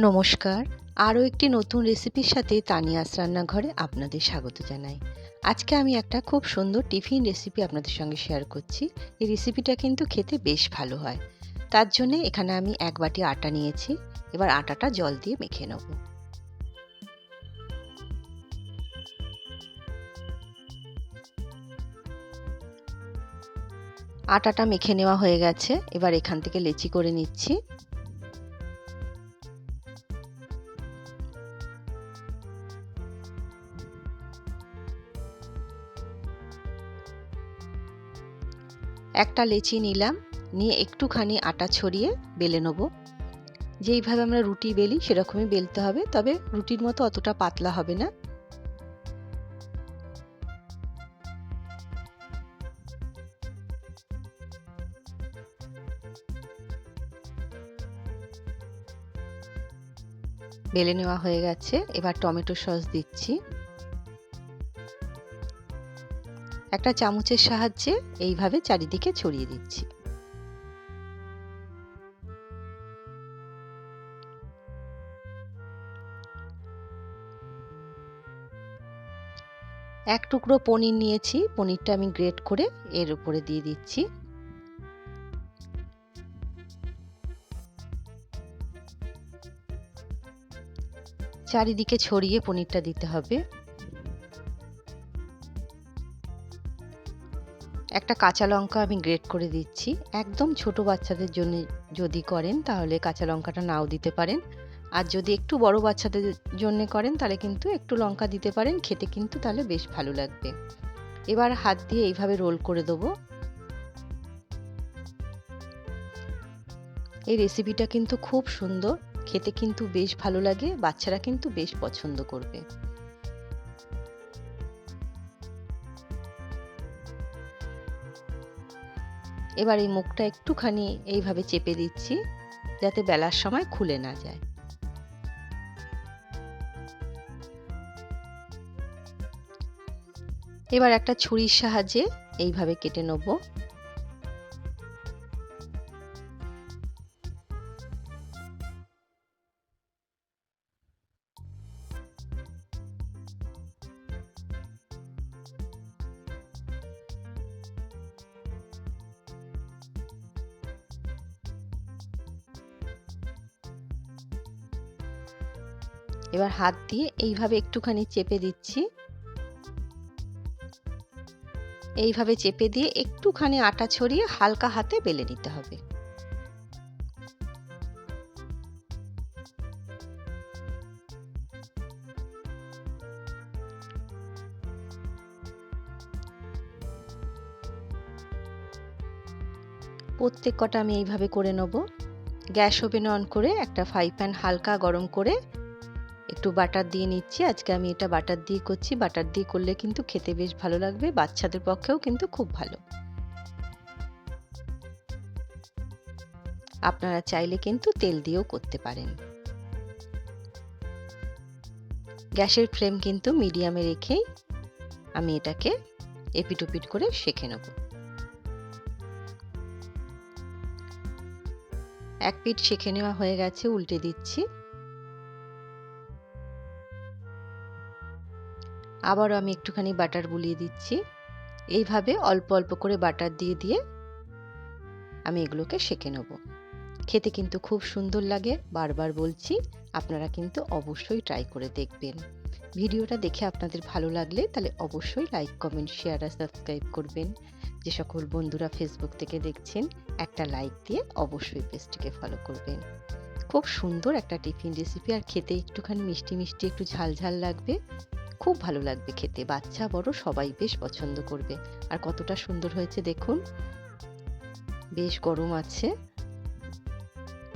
নমস্কার। আরও একটি নতুন রেসিপির সাথে তানিয়াস রান্নাঘরে আপনাদের স্বাগত জানাই। আজকে আমি একটা খুব সুন্দর টিফিন রেসিপি আপনাদের সঙ্গে শেয়ার করছি। এই রেসিপিটা কিন্তু খেতে বেশ ভালো হয়। তার জন্য এখানে আমি এক বাটি আটা নিয়েছি। এবার আটাটা জল দিয়ে মেখে নেব। আটাটা মেখে নেওয়া হয়ে গেছে। এবার এখান থেকে লেচি করে নিচ্ছি। একটা লেচি নিলাম, নিয়ে একটুখানি আটা ছড়িয়ে বেলে নেব। যেইভাবে আমরা রুটি বেলি সেরকমই বেলতে হবে, তবে রুটির মতো অতটা পাতলা হবে না। বেলে নেওয়া হয়ে গেছে, এবার টমেটো সস দিচ্ছি। একটা চামচের সাহায্যে এইভাবে চারিদিকে ছড়িয়ে দিচ্ছি। এক টুকরো পনির নিয়েছি, পনিরটা আমি গ্রেট করে এর উপরে দিয়ে দিচ্ছি। চারিদিকে ছড়িয়ে পনিরটা দিতে হবে। একটা কাঁচা লঙ্কা আমি গ্রেট করে দিচ্ছি। একদম ছোট বাচ্চাদের জন্য যদি করেন, তাহলে কাঁচা লঙ্কাটা নাও দিতে পারেন। আর যদি একটু বড় বাচ্চাদের জন্য করেন, তাহলে কিন্তু একটু লঙ্কা দিতে পারেন। খেতে কিন্তু তাহলে বেশ ভালো লাগবে। এবার হাত দিয়ে এইভাবে রোল করে দেবো। এই রেসিপিটা কিন্তু খুব সুন্দর। খেতে কিন্তু বেশ ভালো লাগে। বাচ্চারা কিন্তু বেশ পছন্দ করবে। এবার এই মুখটা একটুখানি এইভাবে চেপে দিচ্ছি যাতে বেলার সময় খুলে না যায়। এবার একটা ছুরির সাহায্যে এইভাবে কেটে নেব। এবার হাত দিয়ে এইভাবে একটুখানি চেপে দিচ্ছি। এইভাবে চেপে দিয়ে একটুখানি আটা ছড়িয়ে হালকা হাতে বেলে নিতে হবে। প্রত্যেক কটা আমি এইভাবে করে নেব। গ্যাস ওভেন অন করে একটা ফ্রাই প্যান হালকা গরম করে একটু বাটার দিয়ে নিচ্ছি। আজকে আমি এটা বাটার দিয়ে করছি। বাটার দিয়ে করলে কিন্তু খেতে বেশ ভালো লাগবে। বাচ্চাদের পক্ষেও কিন্তু খুব ভালো। আপনারা চাইলে কিন্তু তেল দিয়েও করতে পারেন। গ্যাসের ফ্লেম কিন্তু মিডিয়ামে রেখেই আমি এটাকে এপিটোপিট করে শেখে নেব। এক পিঠ শেখে নেওয়া হয়ে গেছে। উল্টে দিচ্ছি। আবারও আমি একটুখানি বাটার বুলিয়ে দিচ্ছি। এইভাবে অল্প অল্প করে বাটার দিয়ে দিয়ে আমি এগুলোকে সেঁকে নেব। খেতে কিন্তু খুব সুন্দর লাগে, বারবার বলছি, আপনারা কিন্তু অবশ্যই ট্রাই করে দেখবেন। ভিডিওটা দেখে আপনাদের ভালো লাগলে তাহলে অবশ্যই লাইক কমেন্ট শেয়ার আর সাবস্ক্রাইব করবেন। যে সকল বন্ধুরা ফেসবুক থেকে দেখছেন, একটা লাইক দিয়ে অবশ্যই পেজটিকে ফলো করবেন। খুব সুন্দর একটা টিফিন রেসিপি আর খেতে একটুখানি মিষ্টি মিষ্টি, একটু ঝাল ঝাল লাগবে। খুব ভালো লাগবে খেতে। বাচ্চা, বড়, সবাই বেশ পছন্দ করবে। আর কতটা সুন্দর হয়েছে দেখুন। বেশ গরম আছে।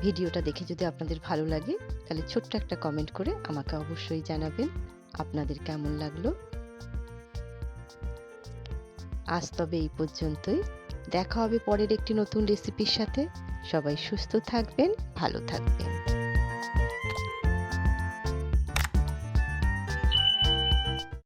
ভিডিওটা দেখে যদি আপনাদের ভালো লাগে, তাহলে ছোট্ট একটা কমেন্ট করে আমাকে অবশ্যই জানাবেন। আপনাদের কেমন লাগল? আজ তবে এই পর্যন্তই। দেখা হবে পরের একটি নতুন রেসিপির সাথে। সবাই সুস্থ থাকবেন, ভালো থাকবেন।